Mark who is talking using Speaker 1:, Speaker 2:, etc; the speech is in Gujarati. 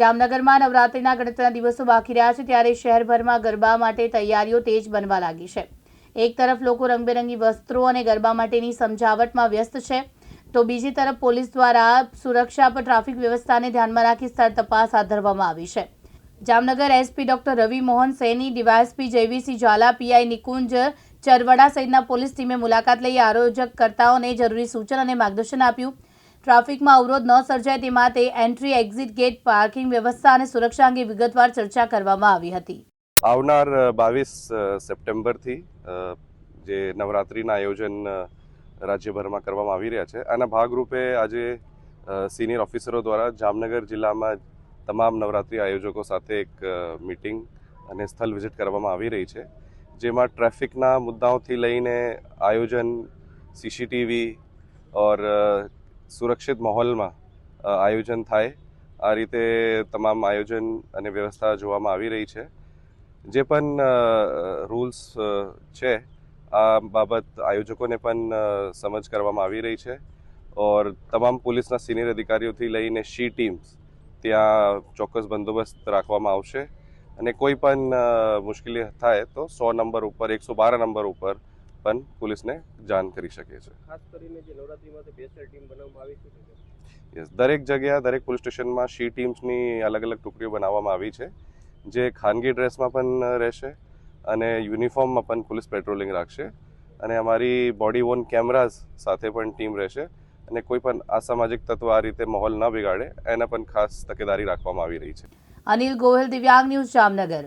Speaker 1: જામનગરમાં નવરાત્રિના ગણતરીના દિવસો બાકી રહ્યા છે ત્યારે શહેરભરમાં ગરબા માટે તૈયારીઓ તેજ બનવા લાગી છે. એક તરફ લોકો રંગબેરંગી વસ્ત્રો અને ગરબા માટેની સમજાવટમાં વ્યસ્ત છે, તો બીજી તરફ પોલીસ દ્વારા સુરક્ષા પર ટ્રાફિક વ્યવસ્થાને ધ્યાનમાં રાખી સ્થળ તપાસ હાથ ધરવામાં આવી છે. Jamnagar SP doctor Ravi Mohan Saini, DYSP જયવીસી Jhala, PI Nikunj Charavda સહિતના પોલીસ ટીમે મુલાકાત લઈ આયોજકકર્તાઓને જરૂરી સૂચન અને માર્ગદર્શન આપ્યું. ટ્રાફિકમાં અવરોધ ન સર્જાય તે માટે એન્ટ્રી, એક્ઝિટ ગેટ, પાર્કિંગ વ્યવસ્થા અને સુરક્ષા અંગે વિગતવાર ચર્ચા કરવામાં આવી હતી.
Speaker 2: આવનાર બાવીસ સપ્ટેમ્બરથી જે નવરાત્રિના આયોજન રાજ્યભરમાં કરવામાં આવી રહ્યા છે, આના ભાગરૂપે આજે સિનિયર ઓફિસરો દ્વારા જામનગર જિલ્લામાં તમામ નવરાત્રિ આયોજકો સાથે એક મિટિંગ અને સ્થળ વિઝિટ કરવામાં આવી રહી છે, જેમાં ટ્રાફિકના મુદ્દાઓથી લઈને આયોજન સીસીટીવી ઓર સુરક્ષિત માહોલમાં આયોજન થાય. આ રીતે તમામ આયોજન અને વ્યવસ્થા જોવામાં આવી રહી છે. જે પણ રૂલ્સ છે, આ બાબત આયોજકોને પણ સમજ કરવામાં આવી રહી છે. ઓર તમામ પોલીસના સિનિયર અધિકારીઓથી લઈને શી ટીમ્સ ત્યાં ચોક્કસ બંદોબસ્ત રાખવામાં આવશે. અને કોઈ પણ મુશ્કેલી થાય તો સો નંબર ઉપર, એકસો બાર નંબર ઉપર પણ પોલીસને જાણ કરી શકે છે
Speaker 3: ખાસ કરીને જે નવરાત્રીમાં સ્પેશિયલ ટીમ બનાવવામાં આવી છે
Speaker 2: યસ દરેક જગ્યા દરેક પોલીસ સ્ટેશનમાં શી ટીમ્સની અલગ અલગ ટુકડીઓ બનાવવામાં આવી છે. જે ખાનગી ડ્રેસમાં પણ રહેશે અને યુનિફોર્મમાં પણ પોલીસ પેટ્રોલિંગ રાખશે. અને અમારી બોડી વોન કેમેરાઝ સાથે પણ ટીમ રહેશે. અને કોઈ પણ અસામાજિક તત્વ આ રીતે માહોલ ન બિગાડે એના પણ ખાસ તકેદારી રાખવામાં આવી રહી છે.
Speaker 1: અનિલ ગોહિલ દિવ્યાંગ ન્યૂઝ જામનગર.